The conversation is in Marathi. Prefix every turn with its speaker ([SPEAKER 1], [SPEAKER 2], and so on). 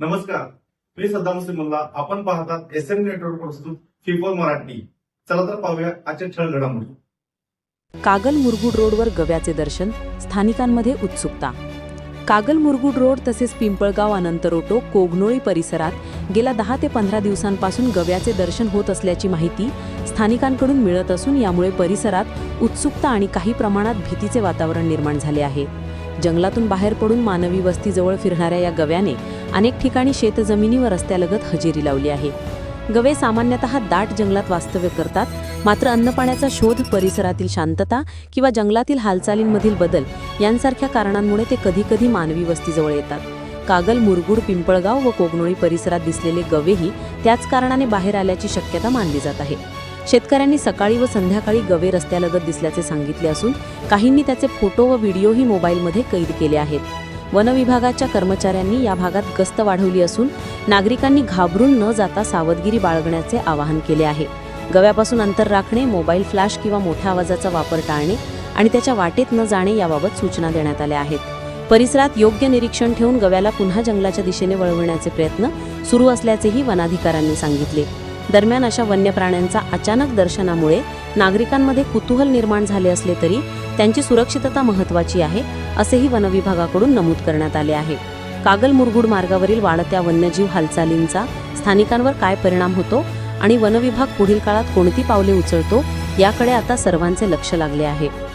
[SPEAKER 1] नमस्कार. मी सद्दाम सिमल्ला आपण पाहतात एस एम नेटवर्क प्रस्तुत फिफोर मराठी. चला तर पाहूया आजच्या ठळ घडामोडी.
[SPEAKER 2] कागल मुरगुड रोडवर गव्याचे दर्शन स्थानिकांमध्ये उत्सुकता. कागल मुरगुड रोड तसेच पिंपळगाव अनंतरोटो कोगनोळी परिसरात गेल्या दहा ते पंधरा दिवसांपासून गव्याचे दर्शन होत असल्याची माहिती स्थानिकांकडून मिळत असून यामुळे परिसरात उत्सुकता आणि काही प्रमाणात भीतीचे वातावरण निर्माण झाले आहे. जंगलातून बाहेर पडून मानवी वस्तीजवळ फिरणाऱ्या या गव्याने अनेक ठिकाणी शेतजमिनी व रस्त्यालगत हजेरी लावली आहे. गवे सामान्यतः दाट जंगलात वास्तव्य करतात मात्र अन्नपाण्याचा शोध परिसरातील शांतता किंवा जंगलातील हालचालींमधील बदल यांसारख्या कारणांमुळे ते कधीकधी मानवी वस्तीजवळ येतात. कागल मुरगुड पिंपळगाव व कोगनोळी परिसरात दिसलेले गवेही त्याच कारणाने बाहेर आल्याची शक्यता मानली जात आहे. शेतकऱ्यांनी सकाळी व संध्याकाळी गवे रस्त्यालगत दिसल्याचे सांगितले असून काहींनी त्याचे फोटो व व्हिडिओही मोबाईलमध्ये कैद केले आहेत. वनविभागाच्या कर्मचाऱ्यांनी या भागात गस्त वाढवली असून नागरिकांनी घाबरून न जाता सावधगिरी बाळगण्याचे आवाहन केले आहे. गव्यापासून अंतर राखणे मोबाईल फ्लॅश किंवा मोठ्या आवाजाचा वापर टाळणे आणि त्याच्या वाटेत न जाणे याबाबत सूचना देण्यात आल्या आहेत. परिसरात योग्य निरीक्षण ठेवून गव्याला पुन्हा जंगलाच्या दिशेने वळवण्याचे प्रयत्न सुरू असल्याचेही वनाधिकाऱ्यांनी सांगितले. दरम्यान अशा वन्य प्राण्यांचा अचानक दर्शनामुळे नागरिकांमध्ये कुतूहल निर्माण झाले असले तरी त्यांची सुरक्षितता महत्वाची आहे असेही वनविभागाकडून नमूद करण्यात आले आहे. कागल मुरगुड मार्गावरील वाढत्या वन्यजीव हालचालींचा स्थानिकांवर काय परिणाम होतो आणि वनविभाग पुढील काळात कोणती पावले उचलतो याकडे आता सर्वांचे लक्ष लागले आहे.